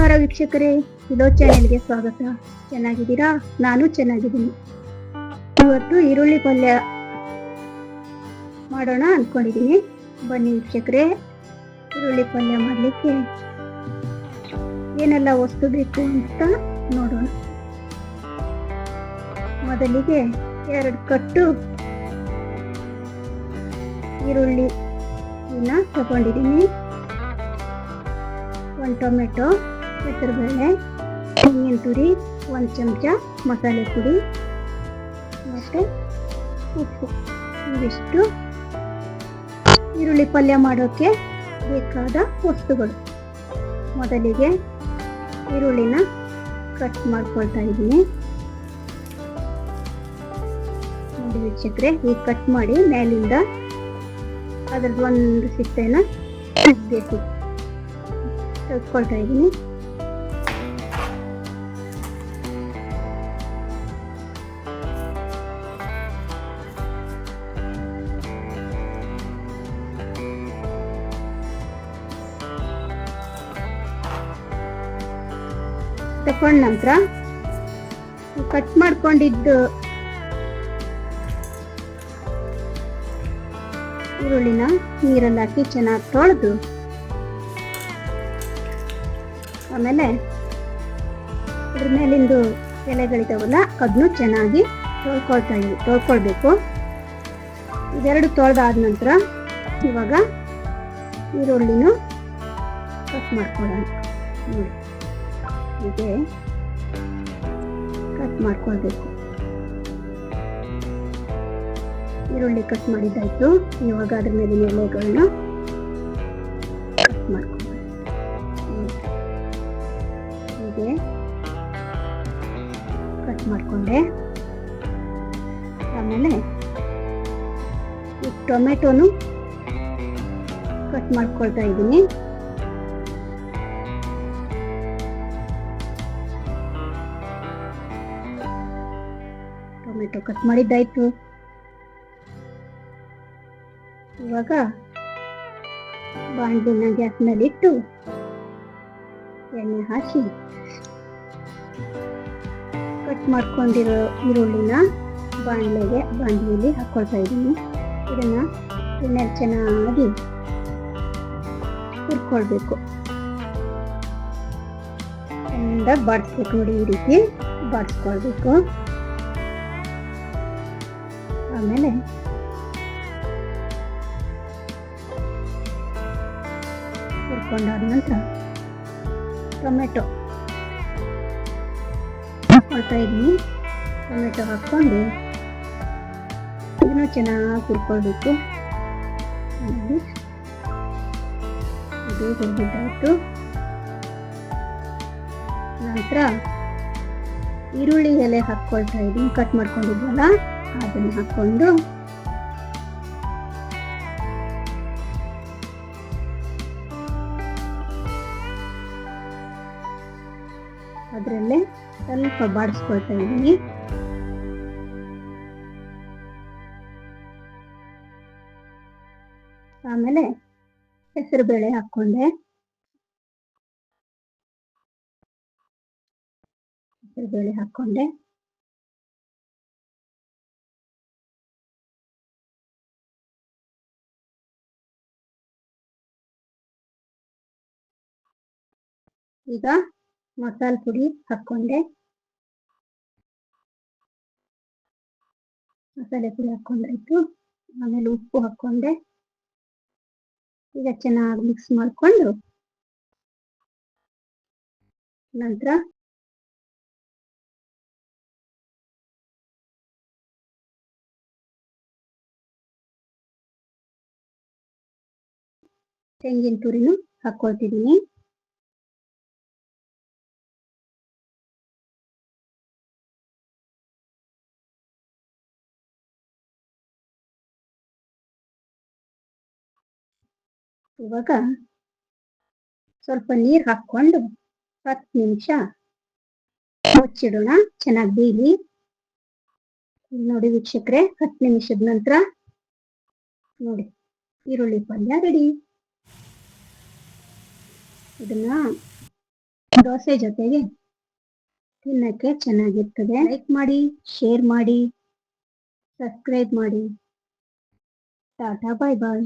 ನಮಸ್ಕಾರ ವೀಕ್ಷಕರೇ, ಇದೋ ಚಾನೆಲ್ಗೆ ಸ್ವಾಗತ. ಚೆನ್ನಾಗಿದ್ದೀರಾ? ನಾನು ಚೆನ್ನಾಗಿದ್ದೀನಿ. ಇವತ್ತು ಈರುಳ್ಳಿ ಪಲ್ಯ ಮಾಡೋಣ ಅನ್ಕೊಂಡಿದ್ದೀನಿ. ಬನ್ನಿ ವೀಕ್ಷಕರೇ, ಈರುಳ್ಳಿ ಪಲ್ಯ ಮಾಡಲಿಕ್ಕೆ ಏನೆಲ್ಲ ವಸ್ತು ಬೇಕು ಅಂತ ನೋಡೋಣ. ಮೊದಲಿಗೆ ಎರಡು ಕಟ್ಟು ಈರುಳ್ಳಿ ತಗೊಂಡಿದ್ದೀನಿ. ಒಂದು ಟೊಮೆಟೊ ಹೆಸರುಬೇಳೆ ತೆಂಗಿನ ತುರಿ ಒಂದು ಚಮಚ ಮಸಾಲೆ ಪುಡಿ, ಮತ್ತು ಉಪ್ಪು. ಇವಿಷ್ಟು ಈರುಳ್ಳಿ ಪಲ್ಯ ಮಾಡೋಕ್ಕೆ ಬೇಕಾದ ವಸ್ತುಗಳು. ಮೊದಲಿಗೆ ಈರುಳ್ಳಿನ ಕಟ್ ಮಾಡ್ಕೊಳ್ತಾ ಇದ್ದೀನಿ. ನೋಡಿ ವೀಕ್ಷಕರೆ ಈಗ ಕಟ್ ಮಾಡಿ ಮೇಲಿಂದ ಅದ್ರದ್ದು ಒಂದು ಸಿಪ್ಪೆನ ತೆಗ್ಬೇಕು ತೆಗೆದುಕೊಳ್ತಾ ಇದ್ದೀನಿ. ತಕೊಂಡ ನಂತರ ಕಟ್ ಮಾಡ್ಕೊಂಡಿದ್ದು ಈರುಳ್ಳಿನ ನೀರಲ್ಲಿ ಹಾಕಿ ಚೆನ್ನಾಗಿ ತೊಳೆದು, ಆಮೇಲೆ ಅದ್ರ ಮೇಲಿಂದು ಎಲೆಗಳಿದಾವಲ್ಲ ಅದನ್ನು ಚೆನ್ನಾಗಿ ತೊಳ್ಕೊಳ್ತಾ ಇದ್ದೀವಿ ತೊಳ್ಕೊಳ್ಬೇಕು. ಇದೆರಡು ತೊಳೆದಾದ ನಂತರ ಇವಾಗ ಈರುಳ್ಳಿನೂ ಕಟ್ ಮಾಡ್ಕೊಳ್ಳೋಣ ನೋಡಿ. ಹೀಗೆ ಕಟ್ ಮಾಡ್ಕೊಳ್ಬೇಕು. ಈರುಳ್ಳಿ ಕಟ್ ಮಾಡಿದ್ದಾಯ್ತು. ಇವಾಗ ಅದ್ರ ಮೇಲೆ ಎಲೆಗಳನ್ನ ಕಟ್ ಹೀಗೆ. ಕಟ್ ಮಾಡಿಕೊಂಡೆ. ಆಮೇಲೆ ಟೊಮೆಟೊನು ಕಟ್ ಮಾಡ್ಕೊಳ್ತಾ ಇದ್ದೀನಿ. ಟೊಮೆಟೊ ಕಟ್ ಮಾಡಿದ್ದಾಯ್ತು. ಇವಾಗ ಬಾಣಲಿನ ಗ್ಯಾಸ್ ಮೇಲೆ ಇಟ್ಟು ಎಣ್ಣೆ ಹಾಕಿ ಕಟ್ ಮಾಡ್ಕೊಂಡಿರೋ ಈರುಳ್ಳಿನ ಬಾಣಲೆಗೆ, ಬಾಣಲೆಯಲ್ಲಿ ಹಾಕೊಳ್ತಾ ಇದ್ದೀನಿ. ಇದನ್ನ ಎಣ್ಣೆಲಿ ಚೆನ್ನಾಗಿ ಹುರ್ಕೊಳ್ಬೇಕು. ಚಂದ ಬಾಡಿಸ್ಬೇಕು ನೋಡಿ ಈ ರೀತಿ. ಬಾಡಿಸ್ಕೊಳ್ಬೇಕು. ಆಮೇಲೆ ಹುರ್ಕೊಂಡಾದ ನಂತರ ಟೊಮೆಟೊ. ಹಾಕ್ಕೊಳ್ತಾ ಇದ್ದೀನಿ ಟೊಮೆಟೊ ಹಾಕ್ಕೊಂಡು ಇದನ್ನು ಚೆನ್ನಾಗಿ ಹುರ್ಕೊಳ್ಬೇಕು. ಇದು ಹುರಿದಿದ್ದಾಯ್ತು ನಂತರ ಈರುಳ್ಳಿ ಎಲೆ ಹಾಕ್ಕೊಳ್ತಾ ಇದ್ದೀನಿ ಕಟ್ ಮಾಡ್ಕೊಂಡಿದ್ವಲ್ಲ? ಅದನ್ನು ಹಾಕ್ಕೊಂಡು ಅದರಲ್ಲೇ ಸ್ವಲ್ಪ ಬಾಡಿಸ್ಕೊಳ್ತಾ ಇದ್ದೀನಿ. ಆಮೇಲೆ ಹೆಸರು ಬೇಳೆ ಹಾಕ್ಕೊಂಡೆ. ಹೆಸರು ಬೇಳೆ ಹಾಕ್ಕೊಂಡೆ. ಈಗ ಮಸಾಲ ಪುಡಿ ಹಾಕೊಂಡೆ ಮಸಾಲೆ ಪುಡಿ ಹಾಕೊಂಡಾಯ್ತು ಆಮೇಲೆ ಉಪ್ಪು ಹಾಕೊಂಡೆ ಈಗ ಚೆನ್ನಾಗಿ ಮಿಕ್ಸ್ ಮಾಡಿಕೊಂಡು ನಂತರ ತೆಂಗಿನ ತುರಿನೂ ಹಾಕ್ಕೊಳ್ತಿದ್ದೀನಿ. ಇವಾಗ ಸ್ವಲ್ಪ ನೀರು ಹಾಕ್ಕೊಂಡು ಹತ್ತು ನಿಮಿಷ ಮುಚ್ಚಿಡೋಣ. ಚೆನ್ನಾಗಿ ಬೇಯಲಿ ನೋಡಿ ವೀಕ್ಷಕರೇ, ಹತ್ತು ನಿಮಿಷದ ನಂತರ ನೋಡಿ ಈರುಳ್ಳಿ ಪಲ್ಯ ರೆಡಿ. ಇದನ್ನ ದೋಸೆ ಜೊತೆಗೆ ತಿನ್ನಕ್ಕೆ ಚೆನ್ನಾಗಿರ್ತದೆ. ಲೈಕ್ ಮಾಡಿ ಶೇರ್ ಮಾಡಿ ಸಬ್ಸ್ಕ್ರೈಬ್ ಮಾಡಿ. ಟಾಟಾ ಬಾಯ್ ಬಾಯ್